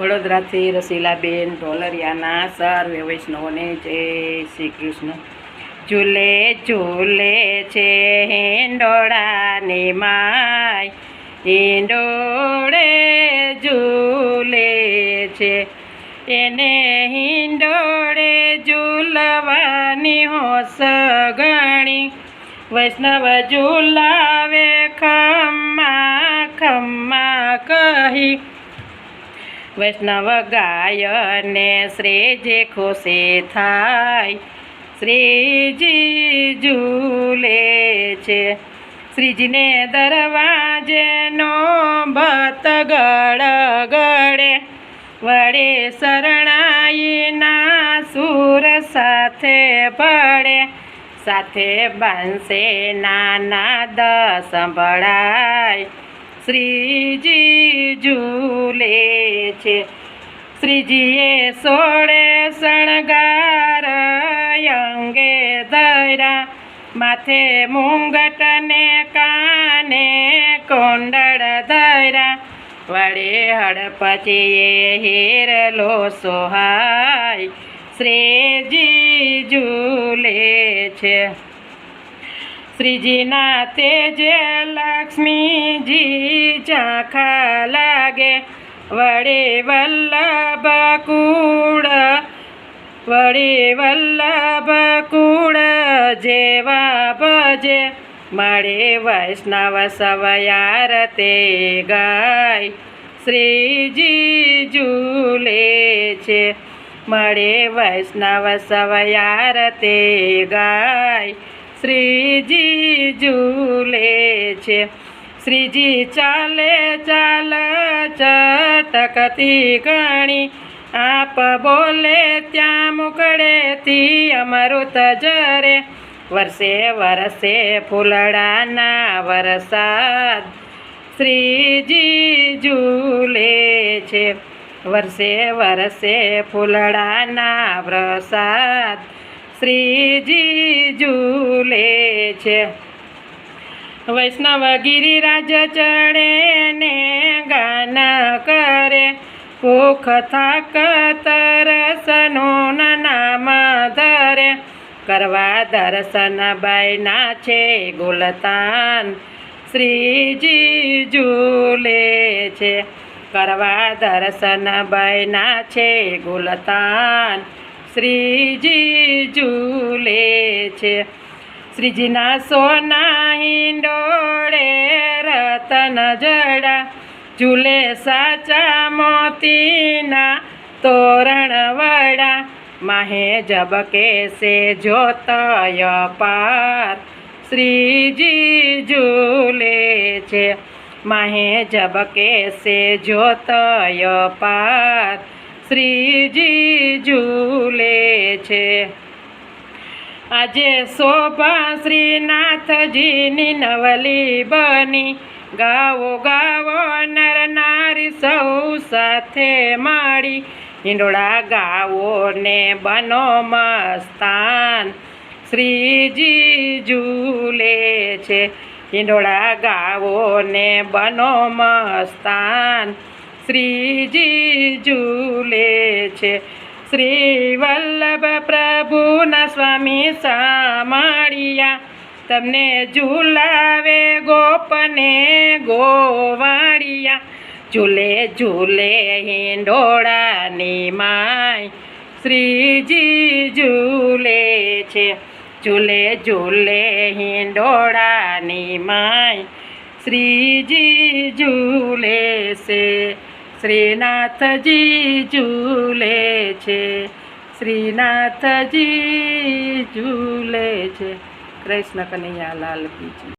વડોદરાથી રસીલાબેન ઢોલરિયાના સર્વ વૈષ્ણવને જય શ્રી કૃષ્ણ. ઝૂલે ઝૂલે છે હિંડોળાને માય. હિંડોળે ઝૂલે છે એને હિંડોળે ઝૂલવાની હોશ ગણી. વૈષ્ણવ ઝૂલાવે વૈષ્ણવ ગાયને શ્રેજે ખુશે થાય. શ્રીજી ઝૂલે છે. શ્રીજીને દરવાજેનો ભત ગળ ગળે વડે શરણાઈના સુર સાથે પડે. સાથે બાંસે નાના દ સંભળાય. શ્રીજી ઝૂલે છે. શ્રીજીએ સોળે શણગાર અંગે ધૈરા માથે મુંગટ ને કાને કોંડળ ધરા વડે હડપચીએ હેરલો સોહાય શ્રીજી ઝૂલે છે. શ્રીજીના તેજે લક્ષ્મીજી ચાખા લાગે. વડે વલ્લભ કુળ વડે વલ્લભ કુળ જેવા ભજે. મળે વૈષ્ણવ સવયાર તે ગાય. શ્રીજી ઝૂલે છે. મળે વૈષ્ણવ સવયાર તે ગાય. શ્રીજી ઝૂલે છે. શ્રીજી ચાલે, ચાલ, ચટકતી ગણી. આપ બોલે, ત્યાં મુકડેથી અમૃત જરે. વર્ષે વરસે ફૂલડાના વરસાદ. શ્રીજી ઝૂલે છે. વર્ષે વરસે ફૂલડાના પ્રસાદ શ્રીજી ઝૂલે છે. વૈષ્ણવ ગિરિરાજ ચડે ને ગાના કરે. ભૂખ થાક તરસનું નામ ધરે. કરવા દર્શન બાયના છે ગુલતાન. શ્રીજી ઝૂલે છે. કરવા દર્શન બાયના છે ગુલતાન. શ્રીજી ઝૂલે છે. શ્રીજીના સોના હિંડોળે રતન જડા. ઝૂલે સાચા મોતીના તોરણ વડા. માહે જબકે સે જોતય પાર. શ્રીજી ઝૂલે છે. માહે જબકે સે જોતય પાર. શ્રીજી ઝૂલે છે. આજે શોભા શ્રીનાથજીની નવલી બની. ગાવો ગાવો, નર નારી સૌ સાથે માળી. હિંડોળા ગાવો ને બનો મસ્તાન. શ્રીજી ઝૂલે છે. હિંડોળા ગાવો ને બનો મસ્તાન. શ્રીજી ઝૂલે છે. શ્રી વલ્લભ પ્રભુના સ્વામી સામાળિયા, તમને ઝૂલાવે ગોપને ગોવાળિયા. ઝૂલે ઝૂલે હિંડોળાની માય, શ્રીજી ઝૂલે છે. ઝૂલે ઝૂલે હિંડોળાની માય, શ્રીજી ઝૂલે છે. શ્રીનાથજી ઝૂલે છે શ્રીનાથજી ઝૂલે છે કૃષ્ણ કનૈયા લાલ જય.